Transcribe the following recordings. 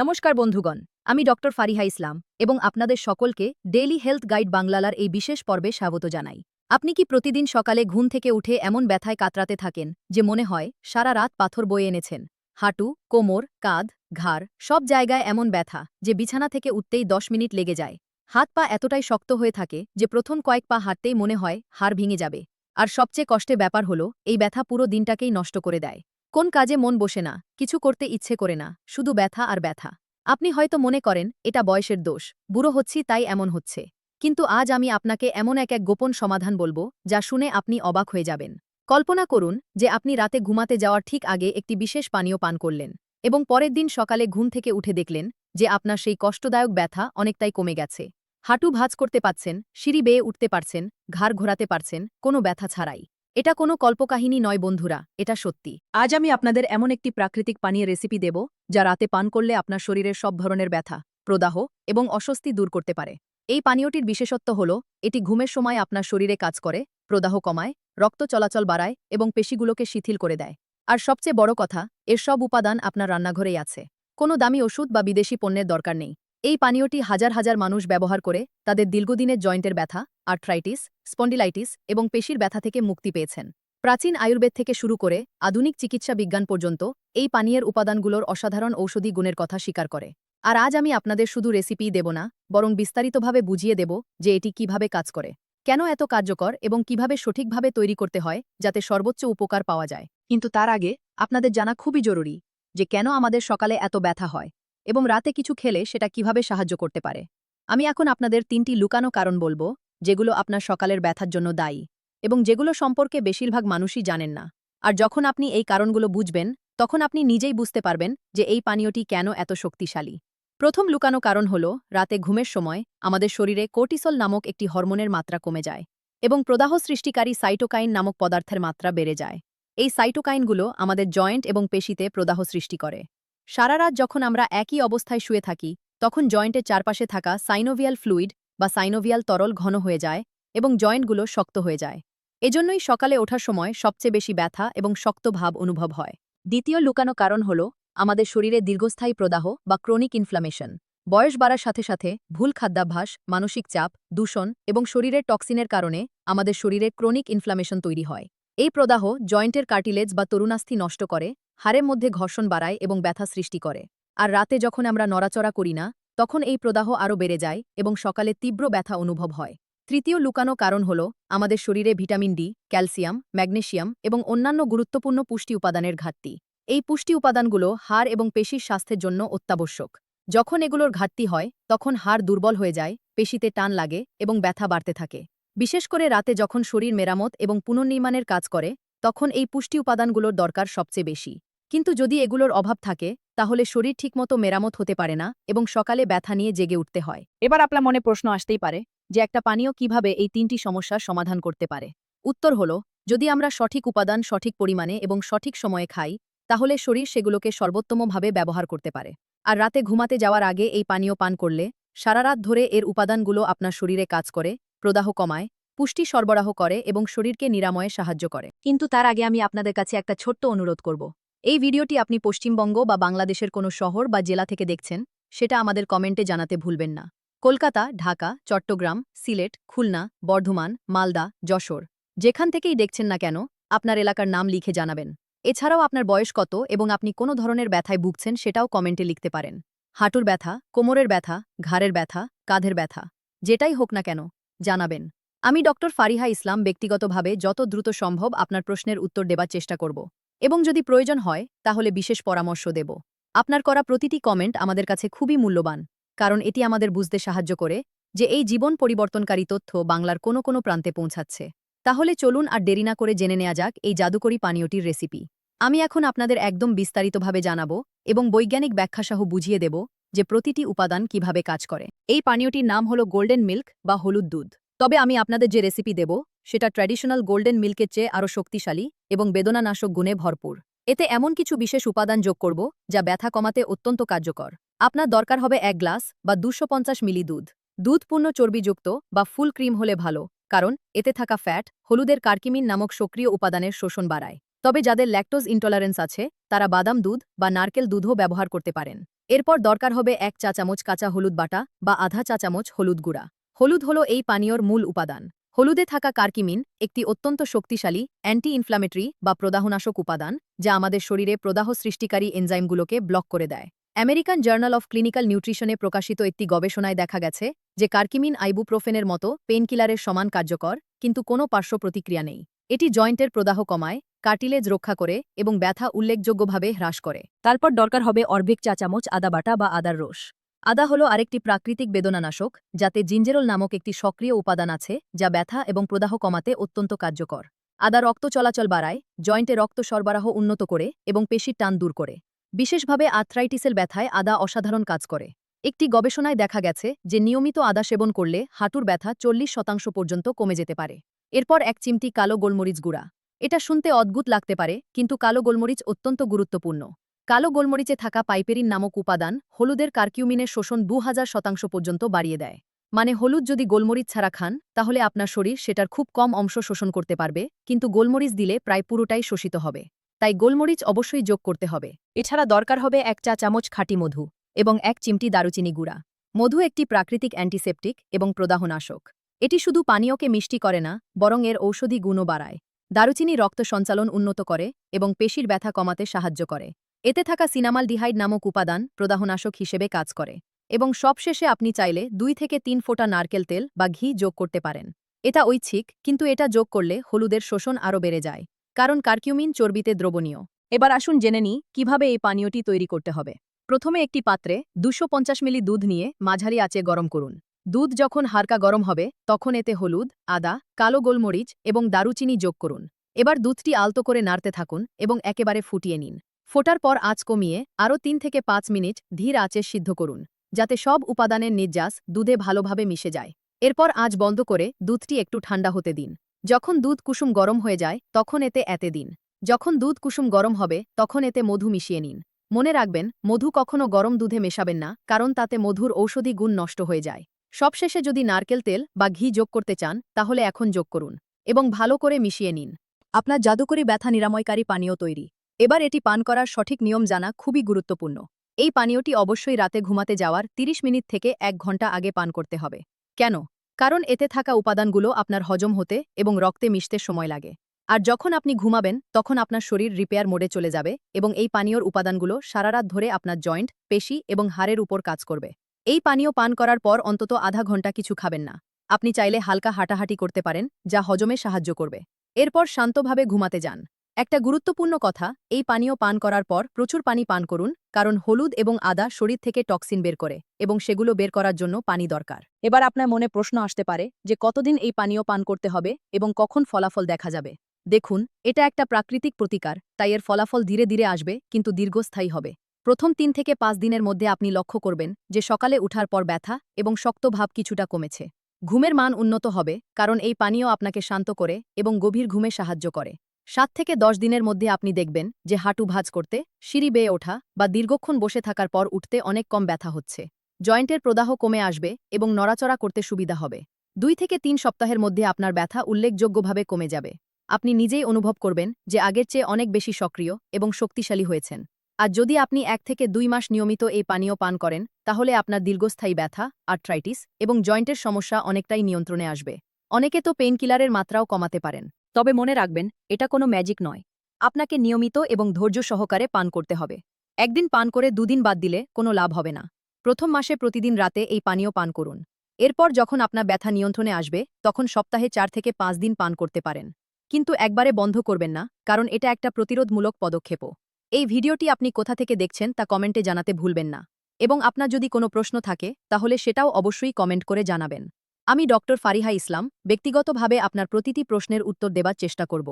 নমস্কার বন্ধুগণ, আমি ডক্টর ফারিহা ইসলাম এবং আপনাদের সকলকে ডেইলি হেলথ গাইড বাংলালার এই বিশেষ পর্বে স্বাগত জানাই। আপনি কি প্রতিদিন সকালে ঘুম থেকে উঠে এমন ব্যথায় কাতরাতে থাকেন যে মনে হয় সারা রাত পাথর বয়ে এনেছেন? হাঁটু, কোমর, কাঁধ, ঘাড়, সব জায়গায় এমন ব্যথা যে বিছানা থেকে উঠতেই দশ মিনিট লেগে যায়। হাত পা এতটাই শক্ত হয়ে থাকে যে প্রথম কয়েক পা হাঁটতেই মনে হয় হাড় ভেঙে যাবে। আর সবচেয়ে কষ্টে ব্যাপার হল, এই ব্যথা পুরো দিনটাকেই নষ্ট করে দেয়। কোন কাজে মন বসে না, কিছু করতে ইচ্ছে করে না, শুধু ব্যথা আর ব্যথা। আপনি হয়তো মনে করেন, এটা বয়সের দোষ, বুড়ো হচ্ছি তাই এমন হচ্ছে। কিন্তু আজ আমি আপনাকে এমন এক এক গোপন সমাধান বলব, যা শুনে আপনি অবাক হয়ে যাবেন। কল্পনা করুন যে আপনি রাতে ঘুমাতে যাওয়ার ঠিক আগে একটি বিশেষ পানীয় পান করলেন, এবং পরের দিন সকালে ঘুম থেকে উঠে দেখলেন যে আপনার সেই কষ্টদায়ক ব্যথা অনেকটাই কমে গেছে। হাঁটু ভাঁজ করতে পারছেন, সিঁড়ি বেয়ে উঠতে পারছেন, ঘাড় ঘোরাতে পারছেন, কোনো ব্যথা ছাড়াই। এটা কোনো কল্পকাহিনী নয় বন্ধুরা, এটা সত্যি। আজ আমি আপনাদের এমন একটি প্রাকৃতিক পানীয় রেসিপি দেব, যা রাতে পান করলে আপনার শরীরের সব ধরনের ব্যথা, প্রদাহ এবং অস্বস্তি দূর করতে পারে। এই পানীয়টির বিশেষত্ব হল, এটি ঘুমের সময় আপনার শরীরে কাজ করে, প্রদাহ কমায়, রক্ত চলাচল বাড়ায় এবং পেশিগুলোকে শিথিল করে দেয়। আর সবচেয়ে বড় কথা, এর সব উপাদান আপনার রান্নাঘরেই আছে। কোনো দামি ওষুধ বা বিদেশি পণ্যের দরকার নেই। এই পানীয়টি হাজার হাজার মানুষ ব্যবহার করে তাদের দীর্ঘদিনের জয়েন্টের ব্যথা, আর্থ্রাইটিস, স্পন্ডিলাইটিস এবং পেশির ব্যথা থেকে মুক্তি পেয়েছেন। প্রাচীন আয়ুর্বেদ থেকে শুরু করে আধুনিক চিকিৎসা বিজ্ঞান পর্যন্ত এই পানীয়ের উপাদানগুলোর অসাধারণ ঔষধি গুণের কথা স্বীকার করে। আর আজ আমি আপনাদের শুধু রেসিপি দেব না, বরং বিস্তারিতভাবে বুঝিয়ে দেব যে এটি কীভাবে কাজ করে, কেন এত কার্যকর এবং কীভাবে সঠিকভাবে তৈরি করতে হয় যাতে সর্বোচ্চ উপকার পাওয়া যায়। কিন্তু তার আগে আপনাদের জানা খুবই জরুরি যে কেন আমাদের সকালে এত ব্যথা হয়। এবং রাতে কিছু খেলে সেটা কীভাবে সাহায্য করতে পারে। আমি এখন আপনাদের তিনটি লুকানো কারণ বলব, যেগুলো আপনার সকালের ব্যথার জন্য দায়ী এবং যেগুলো সম্পর্কে বেশিরভাগ মানুষই জানেন না। আর যখন আপনি এই কারণগুলো বুঝবেন, তখন আপনি নিজেই বুঝতে পারবেন যে এই পানীয়টি কেন এত শক্তিশালী। প্রথম লুকানো কারণ হল, রাতে ঘুমের সময় আমাদের শরীরে কোর্টিসল নামক একটি হরমোনের মাত্রা কমে যায় এবং প্রদাহ সৃষ্টিকারী সাইটোকাইন নামক পদার্থের মাত্রা বেড়ে যায়। এই সাইটোকাইনগুলো আমাদের জয়েন্ট এবং পেশিতে প্রদাহ সৃষ্টি করে। সারা রাত যখন আমরা একই অবস্থায় শুয়ে থাকি, তখন জয়েন্টের চারপাশে থাকা সাইনোভিয়াল ফ্লুইড বা সাইনোভিয়াল তরল ঘন হয়ে যায় এবং জয়েন্টগুলো শক্ত হয়ে যায়। এজন্যই সকালে ওঠার সময় সবচেয়ে বেশি ব্যথা এবং শক্ত ভাব অনুভব হয়। দ্বিতীয় লুকানো কারণ হল আমাদের শরীরে দীর্ঘস্থায়ী প্রদাহ বা ক্রনিক ইনফ্লামেশন। বয়স বাড়ার সাথে সাথে ভুল খাদ্যাভ্যাস, মানসিক চাপ, দূষণ এবং শরীরের টক্সিনের কারণে আমাদের শরীরে ক্রনিক ইনফ্লামেশন তৈরি হয়। এই প্রদাহ জয়েন্টের কার্টিলেজ বা তরুণাস্থি নষ্ট করে, হাড়ের মধ্যে ঘর্ষণ বাড়ায় এবং ব্যথা সৃষ্টি করে। আর রাতে যখন আমরা নড়াচড়া করি না, তখন এই প্রদাহ আরও বেড়ে যায় এবং সকালে তীব্র ব্যথা অনুভব হয়। তৃতীয় লুকানো কারণ হল, আমাদের শরীরে ভিটামিন ডি, ক্যালসিয়াম ম্যাগনেশিয়াম এবং অন্যান্য গুরুত্বপূর্ণ পুষ্টি উপাদানের ঘাটতি। এই পুষ্টি উপাদানগুলো হাড় এবং পেশির স্বাস্থ্যের জন্য অত্যাবশ্যক। যখন এগুলোর ঘাটতি হয়, তখন হাড় দুর্বল হয়ে যায়, পেশিতে টান লাগে এবং ব্যথা বাড়তে থাকে। বিশেষ করে রাতে যখন শরীর মেরামত এবং পুনর্নির্মাণের কাজ করে, তখন এই পুষ্টি উপাদানগুলোর দরকার সবচেয়ে বেশি। কিন্তু যদি এগুলোর অভাব থাকে, তাহলে শরীর ঠিকমতো মেরামত হতে পারে না এবং সকালে ব্যথা নিয়ে জেগে উঠতে হয়। এবার আপনার মনে প্রশ্ন আসতেই পারে যে একটা পানীয় কীভাবে এই তিনটি সমস্যার সমাধান করতে পারে? উত্তর হল, যদি আমরা সঠিক উপাদান সঠিক পরিমাণে এবং সঠিক সময়ে খাই, তাহলে শরীর সেগুলোকে সর্বোত্তমভাবে ব্যবহার করতে পারে। আর রাতে ঘুমাতে যাওয়ার আগে এই পানীয় পান করলে সারা রাত ধরে এর উপাদানগুলো আপনার শরীরে কাজ করে প্রদাহ কমায়, পুষ্টি সরবরাহ করে এবং শরীরকে নিরাময়ে সাহায্য করে। কিন্তু তার আগে আমি আপনাদের কাছে একটা ছোট্ট অনুরোধ করব। এই ভিডিওটি আপনি পশ্চিমবঙ্গ বা বাংলাদেশের কোনো শহর বা জেলা থেকে দেখছেন, সেটা আমাদের কমেন্টে জানাতে ভুলবেন না। কলকাতা, ঢাকা, চট্টগ্রাম, সিলেট, খুলনা, বর্ধমান, মালদা, যশোর, যেখান থেকেই দেখছেন না কেন, আপনার এলাকার নাম লিখে জানাবেন। এছাড়াও আপনার বয়স কত এবং আপনি কোনো ধরনের ব্যথায় ভুগছেন সেটাও কমেন্টে লিখতে পারেন। হাঁটুর ব্যথা, কোমরের ব্যথা, ঘাড়ের ব্যথা, কাঁধের ব্যথা, যেটাই হোক না কেন জানাবেন। আমি ডক্টর ফারিহা ইসলাম ব্যক্তিগতভাবে যত দ্রুত সম্ভব আপনার প্রশ্নের উত্তর দেবার চেষ্টা করব। এবং যদি প্রয়োজন হয়, তাহলে বিশেষ পরামর্শ দেব। আপনার করা প্রতিটি কমেন্ট আমাদের কাছে খুবই মূল্যবান, কারণ এটি আমাদের বুঝতে সাহায্য করে যে এই জীবন পরিবর্তনকারী তথ্য বাংলার কোনো কোনো প্রান্তে পৌঁছাচ্ছে। তাহলে চলুন আর দেরি না করে জেনে নেওয়া যাক এই জাদুকরী পানীয়টির রেসিপি। আমি এখন আপনাদের একদম বিস্তারিতভাবে জানাব এবং বৈজ্ঞানিক ব্যাখ্যাসহ বুঝিয়ে দেব যে প্রতিটি উপাদান কীভাবে কাজ করে। এই পানীয়টির নাম হল গোল্ডেন মিল্ক বা হলুদ দুধ। তবে আমি আপনাদের যে রেসিপি দেব, সেটা ট্র্যাডিশনাল গোল্ডেন মিল্কের চেয়ে আরও শক্তিশালী এবং বেদনানাশক গুণে ভরপুর। এতে এমন কিছু বিশেষ উপাদান যোগ করব, যা ব্যথা কমাতে অত্যন্ত কার্যকর। আপনার দরকার হবে এক গ্লাস বা দুশো মিলি দুধ। দুধপূর্ণ চর্বিযুক্ত বা ফুল ক্রিম হলে ভালো, কারণ এতে থাকা ফ্যাট হলুদের কার্কিমিন নামক সক্রিয় উপাদানের শোষণ বাড়ায়। তবে যাদের ল্যাকটোজ ইন্টলারেন্স আছে, তারা বাদাম দুধ বা নারকেল দুধও ব্যবহার করতে পারেন। এরপর দরকার হবে এক চা চামচ কাঁচা হলুদ বাটা বা আধা চা চামচ হলুদ গুঁড়া। হলুদ হল এই পানীয়র মূল উপাদান। হলুদে থাকা কার্কিমিন একটি অত্যন্ত শক্তিশালী অ্যান্টি ইনফ্লামেটরি বা প্রদাহনাশক উপাদান, যা আমাদের শরীরে প্রদাহ সৃষ্টিকারী এনজাইমগুলোকে ব্লক করে দেয়। আমেরিকান জার্নাল অফ ক্লিনিক্যাল নিউট্রিশনে প্রকাশিত একটি গবেষণায় দেখা গেছে যে কার্কিমিন আইবুপ্রোফেনের মতো পেনকিলারের সমান কার্যকর, কিন্তু কোনো পার্শ্ব প্রতিক্রিয়া নেই। এটি জয়েন্টের প্রদাহ কমায় কার্টিলেজ রক্ষা করে এবং ব্যথা উল্লেখযোগ্যভাবে হ্রাস করে। তারপর দরকার হবে অর্ধেক চা চামচ, আদা বাটা বা আদার রস। আদা হল আরেকটি প্রাকৃতিক বেদনানাশক, যাতে জিঞ্জেরল নামক একটি সক্রিয় উপাদান আছে, যা ব্যথা এবং প্রদাহ কমাতে অত্যন্ত কার্যকর। আদা রক্ত চলাচল বাড়ায়, জয়েন্টে রক্ত সরবরাহ উন্নত করে এবং পেশির টান দূর করে। বিশেষভাবে আর্থ্রাইটিসের ব্যথায় আদা অসাধারণ কাজ করে। একটি গবেষণায় দেখা গেছে যে নিয়মিত আদা সেবন করলে হাঁটুর ব্যথা চল্লিশ শতাংশ পর্যন্ত কমে যেতে পারে। এরপর এক চিমটি কালো গোলমরিচ গুঁড়া। এটা শুনতে অদ্ভুত লাগতে পারে, কিন্তু কালো গোলমরিচ অত্যন্ত গুরুত্বপূর্ণ। কালো গোলমরিচে থাকা পাইপেরিন নামক উপাদান হলুদের কার্কিউমিনের শোষণ দু হাজার শতাংশ পর্যন্ত বাড়িয়ে দেয়। মানে হলুদ যদি গোলমরিচ ছাড়া খান, তাহলে আপনার শরীর সেটার খুব কম অংশ শোষণ করতে পারবে, কিন্তু গোলমরিচ দিলে প্রায় পুরোটাই শোষিত হবে। তাই গোলমরিচ অবশ্যই যোগ করতে হবে। এছাড়া দরকার হবে এক চা চামচ খাঁটি মধু এবং এক চিমটি দারুচিনি গুঁড়া। মধু একটি প্রাকৃতিক অ্যান্টিসেপটিক এবং প্রদাহনাশক। এটি শুধু পানীয়কে মিষ্টি করে না, বরং এর ঔষধি গুণও বাড়ায়। দারুচিনি রক্ত সঞ্চালন উন্নত করে এবং পেশির ব্যথা কমাতে সাহায্য করে। এতে থাকা সিনামাল ডিহাইড নামক উপাদান প্রদাহনাশক হিসেবে কাজ করে এবং সবশেষে আপনি চাইলে দুই থেকে তিন ফোঁটা নারকেল তেল বা ঘি যোগ করতে পারেন। এটা ঐচ্ছিক, কিন্তু এটা যোগ করলে হলুদের শোষণ আরও বেড়ে যায়, কারণ কার্কিউমিন চর্বিতে দ্রবণীয়। এবার আসুন জেনে নিই কীভাবে এই পানীয়টি তৈরি করতে হবে। প্রথমে একটি পাত্রে দুশো মিলি দুধ নিয়ে মাঝারি আঁচে গরম করুন। দুধ যখন হালকা গরম হবে, তখন এতে হলুদ, আদা, কালো গোলমরিচ এবং দারুচিনি যোগ করুন। এবার দুধটি আলতো করে নাড়তে থাকুন এবং একেবারে ফুটিয়ে নিন। ফোটার পর আঁচ কমিয়ে আরও তিন থেকে পাঁচ মিনিট ধীর আঁচে সিদ্ধ করুন, যাতে সব উপাদানের নির্যাস দুধে ভালোভাবে মিশে যায়। এরপর আঁচ বন্ধ করে দুধটি একটু ঠান্ডা হতে দিন। যখন দুধ কুসুম গরম হয়ে যায়, তখন এতে এতে দিন। যখন দুধ কুসুম গরম হবে, তখন এতে মধু মিশিয়ে নিন। মনে রাখবেন, মধু কখনো গরম দুধে মেশাবেন না, কারণ তাতে মধুর ঔষধি গুণ নষ্ট হয়ে যায়। সবশেষে যদি নারকেল তেল বা ঘি যোগ করতে চান, তাহলে এখন যোগ করুন এবং ভালো করে মিশিয়ে নিন। আপনার জাদুকরি ব্যথা নিরাময়কারী পানীয় তৈরি। এবার এটি পান করার সঠিক নিয়ম জানা খুবই গুরুত্বপূর্ণ। এই পানীয়টি অবশ্যই রাতে ঘুমাতে যাওয়ার ৩০ মিনিট থেকে এক ঘণ্টা আগে পান করতে হবে। কেন? কারণ এতে থাকা উপাদানগুলো আপনার হজম হতে এবং রক্তে মিশতে সময় লাগে। আর যখন আপনি ঘুমাবেন, তখন আপনার শরীর রিপেয়ার মোডে চলে যাবে এবং এই পানীয়র উপাদানগুলো সারারাত ধরে আপনার জয়েন্ট, পেশি এবং হাড়ের উপর কাজ করবে। এই পানীয় পান করার পর অন্তত আধা ঘণ্টা কিছু খাবেন না। আপনি চাইলে হালকা হাঁটাহাঁটি করতে পারেন, যা হজমে সাহায্য করবে। এরপর শান্তভাবে ঘুমাতে যান। একটা গুরুত্বপূর্ণ কথা, এই পানীয় পান করার পর প্রচুর পানি পান করুন, কারণ হলুদ এবং আদা শরীর থেকে টক্সিন বের করে, এবং সেগুলো বের করার জন্য পানি দরকার। এবার আপনার মনে প্রশ্ন আসতে পারে যে কতদিন এই পানীয় পান করতে হবে এবং কখন ফলাফল দেখা যাবে। দেখুন, এটা একটা প্রাকৃতিক প্রতিকার, তাই এর ফলাফল ধীরে ধীরে আসবে, কিন্তু দীর্ঘস্থায়ী হবে। প্রথম তিন থেকে পাঁচ দিনের মধ্যে আপনি লক্ষ্য করবেন যে সকালে উঠার পর ব্যথা এবং শক্ত ভাব কিছুটা কমেছে। ঘুমের মান উন্নত হবে কারণ এই পানীয় আপনাকে শান্ত করে এবং গভীর ঘুমে সাহায্য করে। সাত থেকে দশ দিনের মধ্যে আপনি দেখবেন যে হাঁটু ভাজ করতে, সিঁড়ি বেয়ে ওঠা বা দীর্ঘক্ষণ বসে থাকার পর উঠতে অনেক কম ব্যথা হচ্ছে। জয়েন্টের প্রদাহ কমে আসবে এবং নড়াচড়া করতে সুবিধা হবে। দুই থেকে তিন সপ্তাহের মধ্যে আপনার ব্যথা উল্লেখযোগ্যভাবে কমে যাবে। আপনি নিজেই অনুভব করবেন যে আগের চেয়ে অনেক বেশি সক্রিয় এবং শক্তিশালী হয়েছেন। আর যদি আপনি এক থেকে দুই মাস নিয়মিত এই পানীয় পান করেন, তাহলে আপনার দীর্ঘস্থায়ী ব্যথা আর্থ্রাইটিস এবং জয়েন্টের সমস্যা অনেকটাই নিয়ন্ত্রণে আসবে। অনেকে তো পেইনকিলারের মাত্রাও কমাতে পারেন। তবে মনে রাখবেন, এটা কোনো ম্যাজিক নয়। আপনাকে নিয়মিত এবং ধৈর্য সহকারে পান করতে হবে। একদিন পান করে দুদিন বাদ দিলে কোনো লাভ হবে না। প্রথম মাসে প্রতিদিন রাতে এই পানীয় পান করুন। এরপর যখন আপনার ব্যথা নিয়ন্ত্রণে আসবে, তখন সপ্তাহে চার থেকে পাঁচ দিন পান করতে পারেন। কিন্তু একবারে বন্ধ করবেন না, কারণ এটা একটা প্রতিরোধমূলক পদক্ষেপও। এই ভিডিওটি আপনি কোথা থেকে দেখছেন তা কমেন্টে জানাতে ভুলবেন না। এবং আপনার যদি কোনো প্রশ্ন থাকে, তাহলে সেটাও অবশ্যই কমেন্ট করে জানাবেন। আমি ডক্টর ফারিহা ইসলাম, ব্যক্তিগতভাবে আপনার প্রতিটি প্রশ্নের উত্তর দেবার চেষ্টা করব।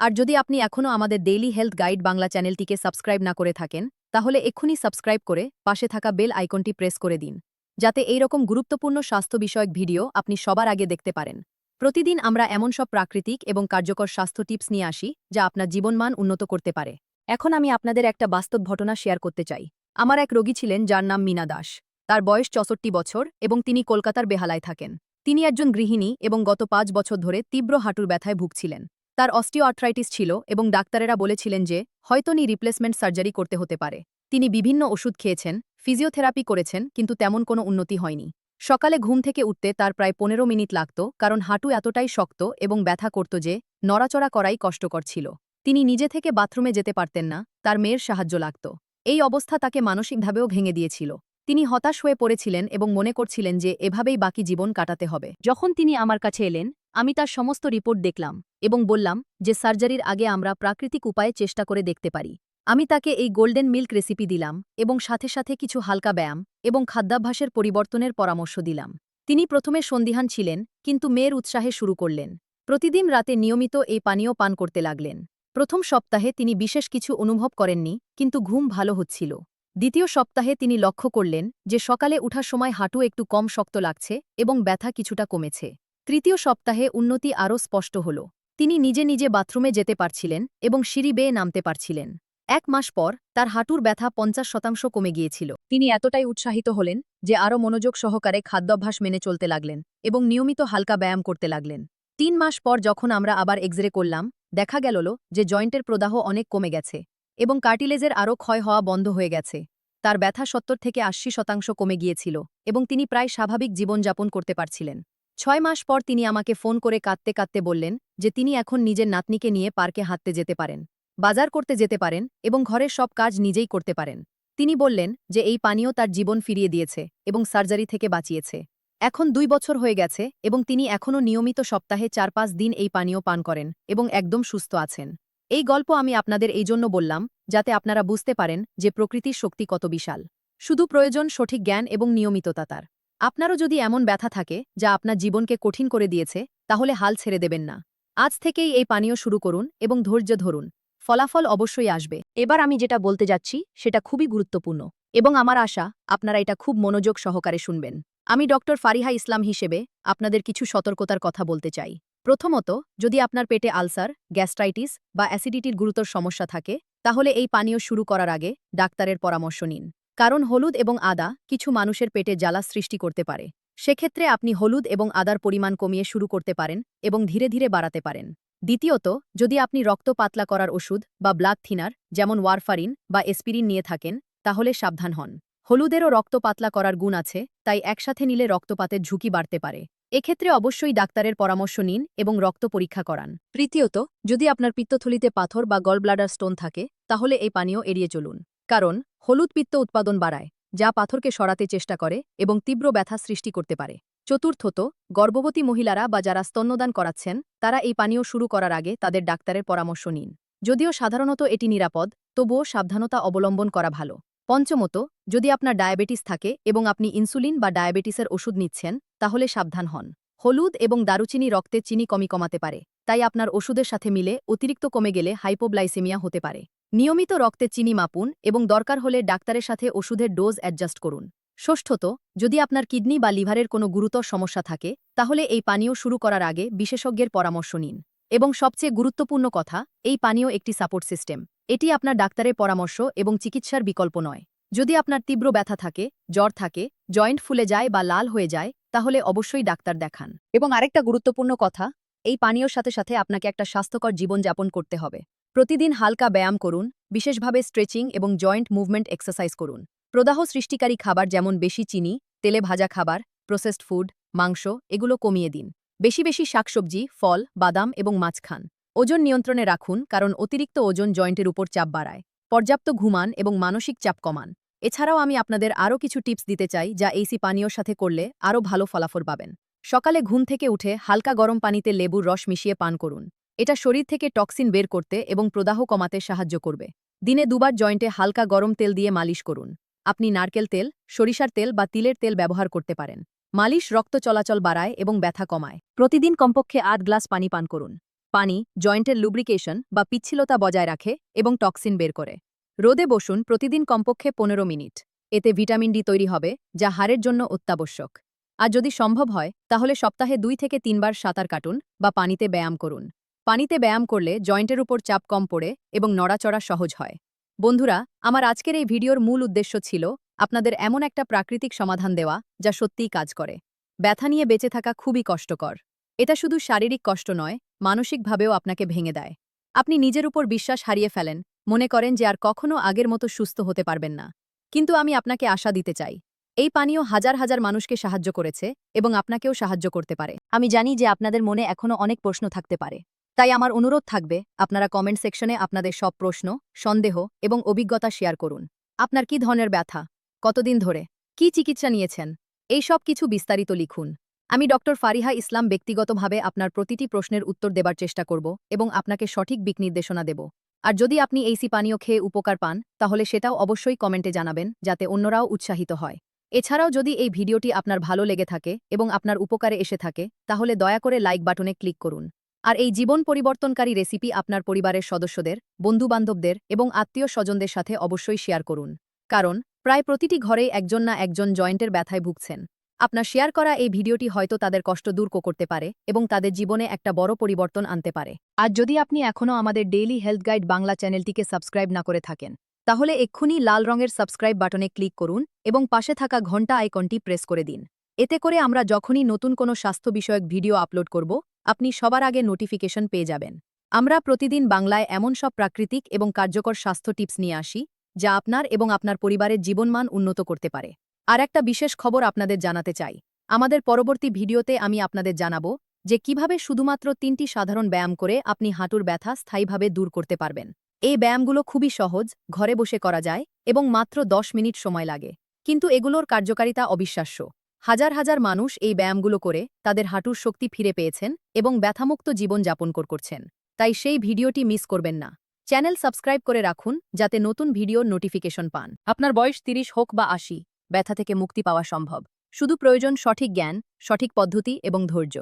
আর যদি আপনি এখনও আমাদের ডেইলি হেলথ গাইড বাংলা চ্যানেলটিকে সাবস্ক্রাইব না করে থাকেন, তাহলে এক্ষুনি সাবস্ক্রাইব করে পাশে থাকা বেল আইকনটি প্রেস করে দিন। যাতে এই রকম গুরুত্বপূর্ণ স্বাস্থ্য বিষয়ক ভিডিও আপনি সবার আগে দেখতে পারেন। প্রতিদিন আমরা এমন সব প্রাকৃতিক এবং কার্যকর স্বাস্থ্য টিপস নিয়ে আসি, যা আপনার জীবনমান উন্নত করতে পারে। এখন আমি আপনাদের একটা বাস্তব ঘটনা শেয়ার করতে চাই। আমার এক রোগী ছিলেন যার নাম মিনা দাস। তার বয়স চৌষট্টি বছর এবং তিনি কলকাতার বেহালায় থাকেন। তিনি একজন গৃহিণী এবং গত পাঁচ বছর ধরে তীব্র হাঁটুর ব্যথায় ভুগছিলেন। তার অস্টিও আর্থ্রাইটিস ছিল এবং ডাক্তারেরা বলেছিলেন যে, হয়তো নি রিপ্লেসমেন্ট সার্জারি করতে হতে পারে। তিনি বিভিন্ন ওষুধ খেয়েছেন, ফিজিওথেরাপি করেছেন, কিন্তু তেমন কোনো উন্নতি হয়নি। সকালে ঘুম থেকে উঠতে তার প্রায় পনেরো মিনিট লাগত, কারণ হাঁটু এতটাই শক্ত এবং ব্যথা করত যে, নড়াচড়া করাই কষ্টকর ছিল। তিনি নিজে থেকে বাথরুমে যেতে পারতেন না, তার মেয়ের সাহায্য লাগত। এই অবস্থা তাকে মানসিকভাবেও ভেঙে দিয়েছিল। তিনি হতাশ হয়ে পড়েছিলেন এবং মনে করছিলেন যে এভাবেই বাকি জীবন কাটাতে হবে। যখন তিনি আমার কাছে এলেন, আমি তার সমস্ত রিপোর্ট দেখলাম এবং বললাম যে সার্জারির আগে আমরা প্রাকৃতিক উপায়ে চেষ্টা করে দেখতে পারি। আমি তাকে এই গোল্ডেন মিল্ক রেসিপি দিলাম এবং সাথে সাথে কিছু হালকা ব্যায়াম এবং খাদ্যাভ্যাসের পরিবর্তনের পরামর্শ দিলাম। তিনি প্রথমে সন্দিহান ছিলেন, কিন্তু মেয়ের উৎসাহে শুরু করলেন। প্রতিদিন রাতে নিয়মিত এই পানীয় পান করতে লাগলেন। প্রথম সপ্তাহে তিনি বিশেষ কিছু অনুভব করেননি, কিন্তু ঘুম ভালো হচ্ছিল। দ্বিতীয় সপ্তাহে তিনি লক্ষ্য করলেন যে সকালে উঠার সময় হাঁটু একটু কম শক্ত লাগছে এবং ব্যথা কিছুটা কমেছে। তৃতীয় সপ্তাহে উন্নতি আরও স্পষ্ট হল। তিনি নিজে নিজে বাথরুমে যেতে পারছিলেন এবং সিঁড়ি বেয়ে নামতে পারছিলেন। এক মাস পর তার হাঁটুর ব্যথা পঞ্চাশ শতাংশ কমে গিয়েছিল। তিনি এতটাই উৎসাহিত হলেন যে আরও মনোযোগ সহকারে খাদ্যাভ্যাস মেনে চলতে লাগলেন এবং নিয়মিত হালকা ব্যায়াম করতে লাগলেন। তিন মাস পর যখন আমরা আবার এক্সরে করলাম, দেখা গেল যে জয়েন্টের প্রদাহ অনেক কমে গেছে এবং কার্টিলেজের আরও ক্ষয় হওয়া বন্ধ হয়ে গেছে। তার ব্যথা সত্তর থেকে আশি শতাংশ কমে গিয়েছিল এবং তিনি প্রায় স্বাভাবিক জীবনযাপন করতে পারছিলেন। ছয় মাস পর তিনি আমাকে ফোন করে কাঁদতে কাঁদতে বললেন যে তিনি এখন নিজের নাতনিকে নিয়ে পার্কে হাঁটতে যেতে পারেন, বাজার করতে যেতে পারেন এবং ঘরের সব কাজ নিজেই করতে পারেন। তিনি বললেন যে এই পানীয় তার জীবন ফিরিয়ে দিয়েছে এবং সার্জারি থেকে বাঁচিয়েছে। এখন দুই বছর হয়ে গেছে এবং তিনি এখনও নিয়মিত সপ্তাহে চার পাঁচ দিন এই পানীয় পান করেন এবং একদম সুস্থ আছেন। এই গল্প আমি আপনাদের এই জন্য বললাম, যাতে আপনারা বুঝতে পারেন যে প্রকৃতির শক্তি কত বিশাল। শুধু প্রয়োজন সঠিক জ্ঞান এবং নিয়মিততা তার। আপনারও যদি এমন ব্যথা থাকে, যা আপনার জীবনকে কঠিন করে দিয়েছে, তাহলে হাল ছেড়ে দেবেন না। আজ থেকেই এই পানীয় শুরু করুন এবং ধৈর্য ধরুন। ফলাফল অবশ্যই আসবে। এবার আমি যেটা বলতে যাচ্ছি, সেটা খুবই গুরুত্বপূর্ণ। এবং আমার আশা, আপনারা এটা খুব মনোযোগ সহকারে শুনবেন। আমি ডক্টর ফারিহা ইসলাম হিসেবে আপনাদের কিছু সতর্কতার কথা বলতে চাই। প্রথমত, যদি আপনার পেটে আলসার, গ্যাস্ট্রাইটিস বা অ্যাসিডিটির গুরুতর সমস্যা থাকে, তাহলে এই পানীয় শুরু করার আগে ডাক্তারের পরামর্শ নিন। কারণ হলুদ এবং আদা কিছু মানুষের পেটে জ্বালা সৃষ্টি করতে পারে। সেক্ষেত্রে আপনি হলুদ এবং আদার পরিমাণ কমিয়ে শুরু করতে পারেন এবং ধীরে ধীরে বাড়াতে পারেন। দ্বিতীয়ত, যদি আপনি রক্ত পাতলা করার ওষুধ বা ব্লাড থিনার, যেমন ওয়ারফারিন বা এসপিরিন নিয়ে থাকেন, তাহলে সাবধান হন। হলুদেরও রক্ত পাতলা করার গুণ আছে, তাই একসাথে নিলে রক্তপাতের ঝুঁকি বাড়তে পারে। এক্ষেত্রে অবশ্যই ডাক্তারের পরামর্শ নিন এবং রক্ত পরীক্ষা করান। তৃতীয়ত, যদি আপনার পিত্তথলিতে পাথর বা গলব্লাডার স্টোন থাকে, তাহলে এই পানীয় এড়িয়ে চলুন। কারণ, হলুদ পিত্ত উৎপাদন বাড়ায়, যা পাথরকে সরাতে চেষ্টা করে এবং তীব্র ব্যথা সৃষ্টি করতে পারে। চতুর্থত, গর্ভবতী মহিলারা বা যারা স্তন্যদান করাচ্ছেন, তারা এই পানীয় শুরু করার আগে তাদের ডাক্তারের পরামর্শ নিন। যদিও সাধারণত এটি নিরাপদ, তবুও সাবধানতা অবলম্বন করা ভালো। পঞ্চমত, যদি আপনার ডায়াবেটিস থাকে এবং আপনি ইনসুলিন বা ডায়াবেটিসের ওষুধ নিচ্ছেন, তাহলে সাবধান হন। হলুদ এবং দারুচিনি রক্তে চিনি কমি কমাতে পারে, তাই আপনার ওষুধের সাথে মিলে অতিরিক্ত কমে গেলে হাইপোগ্লাইসেমিয়া হতে পারে। নিয়মিত রক্তে চিনি মাপুন এবং দরকার হলে ডাক্তারের সাথে ওষুধের ডোজ অ্যাডজাস্ট করুন। ষষ্ঠত, যদি আপনার কিডনি বা লিভারের কোনো গুরুতর সমস্যা থাকে, তাহলে এই পানীয় শুরু করার আগে বিশেষজ্ঞের পরামর্শ নিন। এবং সবচেয়ে গুরুত্বপূর্ণ কথা, এই পানীয় একটি সাপোর্ট সিস্টেম। এটি আপনার ডাক্তারের পরামর্শ এবং চিকিৎসার বিকল্প নয়। যদি আপনার তীব্র ব্যথা থাকে, জ্বর থাকে, জয়েন্ট ফুলে যায় বা লাল হয়ে যায়, তাহলে অবশ্যই ডাক্তার দেখান। এবং আরেকটা গুরুত্বপূর্ণ কথা, এই পানীয়র সাথে সাথে আপনাকে একটা স্বাস্থ্যকর জীবনযাপন করতে হবে। প্রতিদিন হালকা ব্যায়াম করুন, বিশেষভাবে স্ট্রেচিং এবং জয়েন্ট মুভমেন্ট এক্সারসাইজ করুন। প্রদাহ সৃষ্টিকারী খাবার যেমন বেশি চিনি, তেলে ভাজা খাবার, প্রসেসড ফুড, মাংস, এগুলো কমিয়ে দিন। বেশি বেশি শাকসবজি, ফল, বাদাম এবং মাছ খান। ওজন নিয়ন্ত্রণে রাখুন, কারণ অতিরিক্ত ওজন জয়েন্টের উপর চাপ বাড়ায়। পর্যাপ্ত ঘুমান এবং মানসিক চাপ কমান। এছাড়াও আমি আপনাদের আরও কিছু টিপস দিতে চাই, যা এইসি পানীয়র সাথে করলে আরও ভালো ফলাফল পাবেন। সকালে ঘুম থেকে উঠে হালকা গরম পানিতে লেবুর রস মিশিয়ে পান করুন। এটা শরীর থেকে টক্সিন বের করতে এবং প্রদাহ কমাতে সাহায্য করবে। দিনে দুবার জয়েন্টে হালকা গরম তেল দিয়ে মালিশ করুন। আপনি নারকেল তেল, সরিষার তেল বা তিলের তেল ব্যবহার করতে পারেন। মালিশ রক্ত চলাচল বাড়ায় এবং ব্যথা কমায়। প্রতিদিন কমপক্ষে আট গ্লাস পানি পান করুন। পানি জয়েন্টের লুব্রিকেশন বা পিচ্ছিলতা বজায় রাখে এবং টক্সিন বের করে। রোদে বসুন প্রতিদিন কমপক্ষে পনেরো মিনিট। এতে ভিটামিন ডি তৈরি হবে, যা হাড়ের জন্য অত্যাবশ্যক। আর যদি সম্ভব হয়, তাহলে সপ্তাহে দুই থেকে তিনবার সাঁতার কাটুন বা পানিতে ব্যায়াম করুন। পানিতে ব্যায়াম করলে জয়েন্টের উপর চাপ কম পড়ে এবং নড়াচড়া সহজ হয়। বন্ধুরা, আমার আজকের এই ভিডিওর মূল উদ্দেশ্য ছিল আপনাদের এমন একটা প্রাকৃতিক সমাধান দেওয়া যা সত্যিই কাজ করে। ব্যথা নিয়ে বেঁচে থাকা খুবই কষ্টকর। এটা শুধু শারীরিক কষ্ট নয় মানসিকভাবেও আপনাকে ভেঙে দেয়। আপনি নিজের উপর বিশ্বাস হারিয়ে ফেলেন, মনে করেন যে আর কখনও আগের মতো সুস্থ হতে পারবেন না। কিন্তু আমি আপনাকে আশা দিতে চাই। এই পানীয় হাজার হাজার মানুষকে সাহায্য করেছে এবং আপনাকেও সাহায্য করতে পারে। আমি জানি যে আপনাদের মনে এখনও অনেক প্রশ্ন থাকতে পারে। তাই আমার অনুরোধ থাকবে, আপনারা কমেন্ট সেকশনে আপনাদের সব প্রশ্ন, সন্দেহ এবং অভিজ্ঞতা শেয়ার করুন। আপনার কি ধরনের ব্যথা? কতদিন ধরে? কি চিকিৎসা নিয়েছেন? এই সব কিছু বিস্তারিত লিখুন। আমি ডক্টর ফারিহা ইসলাম ব্যক্তিগতভাবে আপনার প্রতিটি প্রশ্নের উত্তর দেবার চেষ্টা করব এবং আপনাকে সঠিক দিক নির্দেশনা দেব। আর যদি আপনি এইসি পানীয় খেয়ে উপকার পান, তাহলে সেটাও অবশ্যই কমেন্টে জানাবেন, যাতে অন্যরাও উৎসাহিত হয়। এছাড়াও যদি এই ভিডিওটি আপনার ভালো লেগে থাকে এবং আপনার উপকারে এসে থাকে, তাহলে দয়া করে লাইক বাটনে ক্লিক করুন। আর এই জীবন পরিবর্তনকারী রেসিপি আপনার পরিবারের সদস্যদের, বন্ধুবান্ধবদের এবং আত্মীয় স্বজনদের সাথে অবশ্যই শেয়ার করুন। কারণ, প্রায় প্রতিটি ঘরেই একজন না একজন জয়েন্টের ব্যথায় ভুগছেন। আপনার শেয়ার করা এই ভিডিওটি হয়তো তাদের কষ্ট দূর করতে পারে এবং তাদের জীবনে একটা বড় পরিবর্তন আনতে পারে। আর যদি আপনি এখনও আমাদের ডেইলি হেলথ গাইড বাংলা চ্যানেলটিকে সাবস্ক্রাইব না করে থাকেন, তাহলে এক্ষুনি লাল রঙের সাবস্ক্রাইব বাটনে ক্লিক করুন এবং পাশে থাকা ঘণ্টা আইকনটি প্রেস করে দিন। এতে করে আমরা যখনই নতুন কোনো স্বাস্থ্য বিষয়ক ভিডিও আপলোড করব, আপনি সবার আগে নোটিফিকেশন পেয়ে যাবেন। আমরা প্রতিদিন বাংলায় এমন সব প্রাকৃতিক এবং কার্যকর স্বাস্থ্য টিপস নিয়ে আসি, যা আপনার এবং আপনার পরিবারের জীবনমান উন্নত করতে পারে। আর একটা বিশেষ খবর আপনাদের জানাতে চাই। আমাদের পরবর্তী ভিডিওতে আমি আপনাদের জানাব যে কীভাবে শুধুমাত্র তিনটি সাধারণ ব্যায়াম করে আপনি হাঁটুর ব্যথা স্থায়ীভাবে দূর করতে পারবেন। এই ব্যায়ামগুলো খুবই সহজ, ঘরে বসে করা যায় এবং মাত্র দশ মিনিট সময় লাগে। কিন্তু এগুলোর কার্যকারিতা অবিশ্বাস্য। হাজার হাজার মানুষ এই ব্যায়ামগুলো করে তাদের হাঁটুর শক্তি ফিরে পেয়েছেন এবং ব্যথামুক্ত জীবন যাপন কর, করছেন। তাই সেই ভিডিওটি মিস করবেন না। চ্যানেল সাবস্ক্রাইব করে রাখুন যাতে নতুন ভিডিওর নোটিফিকেশন পান। আপনার বয়স তিরিশ হোক বা আশি ব্যথা থেকে মুক্তি পাওয়া সম্ভব। শুধু প্রয়োজন সঠিক জ্ঞান, সঠিক পদ্ধতি এবং ধৈর্য।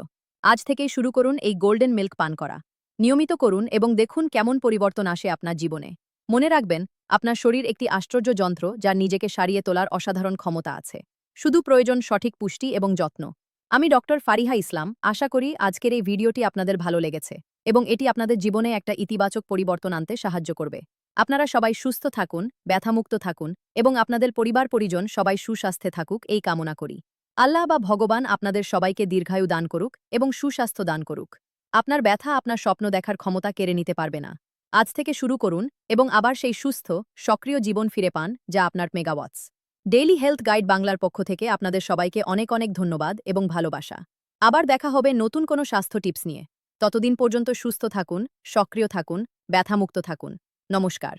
আজ থেকেই শুরু করুন এই গোল্ডেন মিল্ক পান করা। নিয়মিত করুন এবং দেখুন কেমন পরিবর্তন আসে আপনার জীবনে। মনে রাখবেন, আপনার শরীর একটি আশ্চর্য যন্ত্র যার নিজেকে সারিয়ে তোলার অসাধারণ ক্ষমতা আছে। শুধু প্রয়োজন সঠিক পুষ্টি এবং যত্ন। আমি ডক্টর ফারিহা ইসলাম, আশা করি আজকের এই ভিডিওটি আপনাদের ভালো লেগেছে এবং এটি আপনাদের জীবনে একটা ইতিবাচক পরিবর্তন আনতে সাহায্য করবে। আপনারা সবাই সুস্থ থাকুন, ব্যথামুক্ত থাকুন এবং আপনাদের পরিবার পরিজন সবাই সুস্বাস্থ্যে থাকুক, এই কামনা করি। আল্লাহ বা ভগবান আপনাদের সবাইকে দীর্ঘায়ু দান করুক এবং সুস্বাস্থ্য দান করুক। আপনার ব্যথা, আপনার স্বপ্ন দেখার ক্ষমতা কেড়ে নিতে পারবে না। আজ থেকে শুরু করুন এবং আবার সেই সুস্থ, সক্রিয় জীবন ফিরে পান যা আপনার মেগাওয়াটস। ডেইলি হেলথ গাইড বাংলার পক্ষ থেকে আপনাদের সবাইকে অনেক অনেক ধন্যবাদ এবং ভালোবাসা। আবার দেখা হবে নতুন কোনো স্বাস্থ্য টিপস নিয়ে। ততদিন পর্যন্ত সুস্থ থাকুন, সক্রিয় থাকুন, ব্যথামুক্ত থাকুন। নমস্কার।